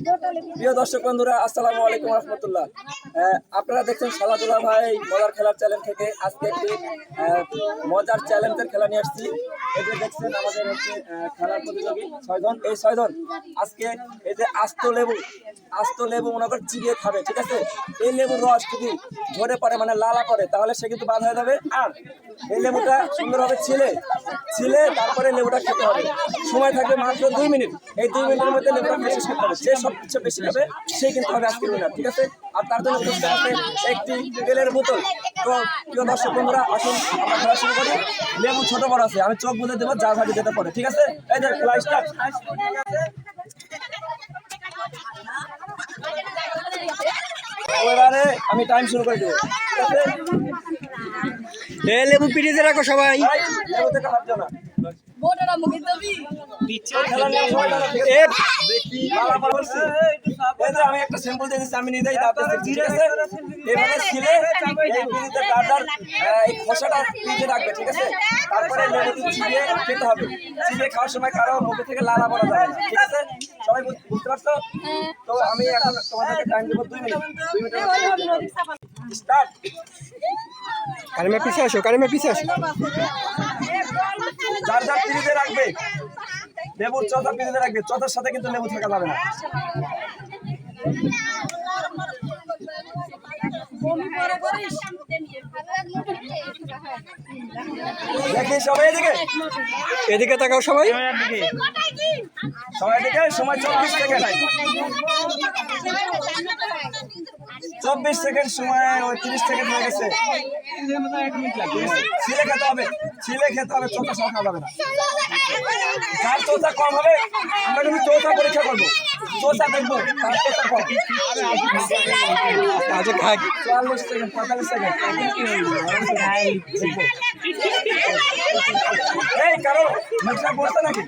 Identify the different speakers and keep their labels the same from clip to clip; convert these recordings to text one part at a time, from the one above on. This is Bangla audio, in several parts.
Speaker 1: প্রিয় দর্শক বন্ধুরা, আসসালামু আলাইকুম রহমতুল্লাহ। আপনারা দেখছেন সালাদুল্লাহ ভাই মজার খেলার চ্যালেঞ্জ থেকে আজকে একটি মজার চ্যালেঞ্জের খেলা নিয়ে আসছি। এই যে দেখছেন আমাদের হচ্ছে খেলার প্রতিযোগী ছয়জন। এই ছয়জন আজকে এই যে আস্ত লেবু আস্ত লেবু মনে করে চিবিয়ে খাবে, ঠিক আছে? এই লেবুর রস যদি ঝরে পড়ে মানে লালা পড়ে, তাহলে সে কিন্তু বাদ হয়ে যাবে। আর এই লেবুটা সুন্দরভাবে ছিলে ছিলে তারপরে লেবুটা খেতে হবে। সময় থাকবে মাত্র দুই মিনিট। এই দুই মিনিটের মধ্যে খেয়ে শেষ করতে হবে যে সবচেয়ে বেশি খাবে, সে কিন্তু হবে আজকের উইনার ঠিক আছে? আর তার জন্য আছে একটি তেলের বোতল। তো প্রিয় দর্শক বন্ধুরা, আসুন, আমরা খেলা শুরু করি। লেবু ছোট বড় আছে, আমি চোখ বুঝে দেবো, যা ভাগে যেতে পারে ঠিক আছে? এই যে খেলা স্টার্ট এবারে আমি টাইম শুরু করে দেবো
Speaker 2: এ লেবু পিটিতে রাখো সবাই
Speaker 1: নিয়ে আমি একটা স্যাম্পল দিয়ে আমি নিজেই দাঁত দেখছি ঠিক আছে এভাবে ছিলে এই খোসাটা পিড়িতে রাখবে ঠিক আছে তারপরে লেবুটি খেতে হবে চিবিয়ে খাওয়ার সময় কারও মুখে থেকে লালা পড়া যাবে ঠিক আছে সবাই। বুঝতে পারছ তো আমি এখন তোমাদেরকে টাইম দেবো দুই মিনিট। দুই মিনিট
Speaker 2: কারিমা পিছে আসো, কারিমা পিছে আসো।
Speaker 1: যার যার পিড়িতে রাখবে, লেবুর চতা পিড়িতে রাখবে চতার সাথে কিন্তু লেবু থাকা যাবে না। সবাই এদিকে।
Speaker 2: এদিকে তাকাও সবাই।
Speaker 1: সবাই এদিকে, সময় চব্বিশ সেকেন্ড। চব্বিশ সেকেন্ড সময় ওই তিরিশ সেকেন্ড হয়ে গেছে। ছিলে খেতে হবে ছিলে খেতে হবে চোখা সহ খাওয়া যাবে না যার চোখা কম হবে আমরা কিন্তু চৌথা পরীক্ষা করব চৌথা দেখব তার চোখা কম
Speaker 2: আচ্ছা খাক
Speaker 1: চুয়াল্লিশ সেকেন্ড পঁয়তাল্লিশ সেকেন্ড এই কারও মুখটা পড়ছে নাকি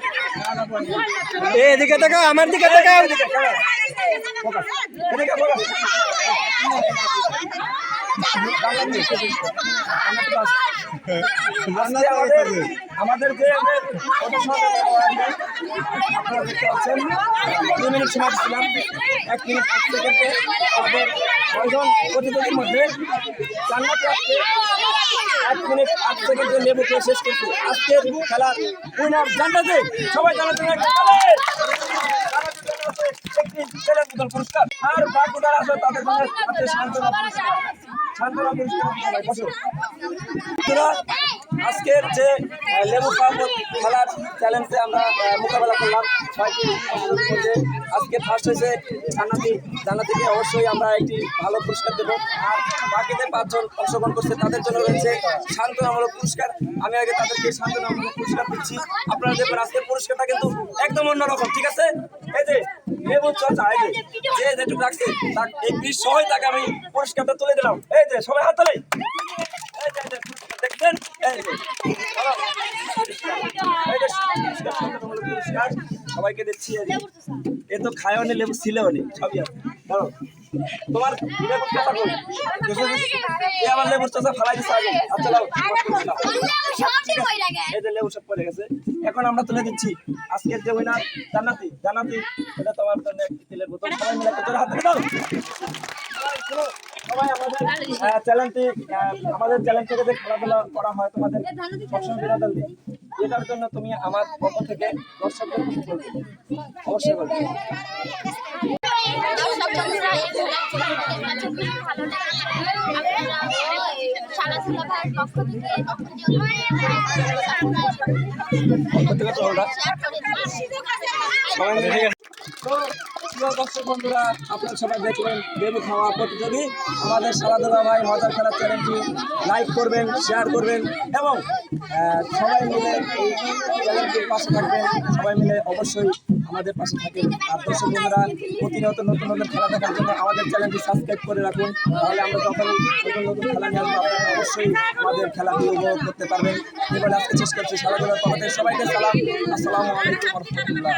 Speaker 2: এদিকে তাকাও আমার দিকে তাকাও
Speaker 1: এদিকে আমাদের মধ্যে এক মিনিট আট সেকেন্ডে লেবু শেষ করছে আজকের খেলার উইনার জান্নাতে সবাই জানাতে একটি পুরস্কার আর বাকি আছে তাদের সান্ত্বনা আজকের যে লেবু খেলার চ্যালেঞ্জে আমরা মোকাবেলা করলাম। ছয়টি আজকে ফার্স্ট হয়েছে জান্নাতি। জান্নাতিকে অবশ্যই আমরা একটি ভালো পুরস্কার দেবো। আর বাকিদের পাঁচজন অংশগ্রহণ করছে, তাদের জন্য রয়েছে সান্ত্বনামূলক পুরস্কার। আমি আগে তাদেরকে সান্ত্বনামূলক পুরস্কার দিচ্ছি। আপনারা দেখবেন আজকের পুরস্কারটা কিন্তু একদম অন্যরকম, ঠিক আছে? এই যে লেবু চর্চা এই যে যেটুকু রাখছে তার এই তাকে আমি পুরস্কারটা তুলে দিলাম। এই যে, সবাই হাত তোলে। পুরস্কার, সবাইকে দিচ্ছি এ তো খায়নি লেবু, ছিলেও সবই আছে। তোমার লেবুর চাষা কই? এ আমার লেবুর চাষা ফালাই দিচ্ছে আগে। আচ্ছা লাও এই যে লেবু সব পড়ে গেছে। এখন আমরা তুলে দিচ্ছি। আজকের যে উইনার জান্নাতি জান্নাতি এটা তোমার জন্য একটি তেলের বোতল সবাই মিলে তোর হাতে দাও সবাই আমাদের চ্যানেলটি আমাদের চ্যানেল থেকে যে খেলাধুলা করা হয় তোমাদের সবসময় বিনোদন দিই। এটার জন্য তুমি আমার পক্ষ থেকে দর্শকদের অবশ্যই বলবে।
Speaker 3: খেলাধুলা ভাইয়ের
Speaker 1: বন্ধুরা, আপনারা সবাই খাওয়া প্রতিযোগী। আমাদের সালাদুল্লাহ ভাই মজার খেলার চ্যানেলটি লাইক করবেন শেয়ার করবেন এবং সবাই মিলে এই পাশে থাকবেন। সবাই মিলে অবশ্যই আমাদের পাশে থাকবেন আর প্রতিনিয়ত নতুন নতুন খেলা দেখার জন্য আমাদের চ্যানেলটি সাবস্ক্রাইব করে রাখুন। তাহলে আমরা যখন নতুন নতুন খেলা নিয়ে আসব, আপনারা অবশ্যই আমাদের খেলাগুলো উপভোগ করতে পারবেন। এবার আজকে শেষ করছি সালাদুল্লাহ সবাইকে সবাইকে সালাম। আসসালামু আলাইকুম রহমতুল্লাহ।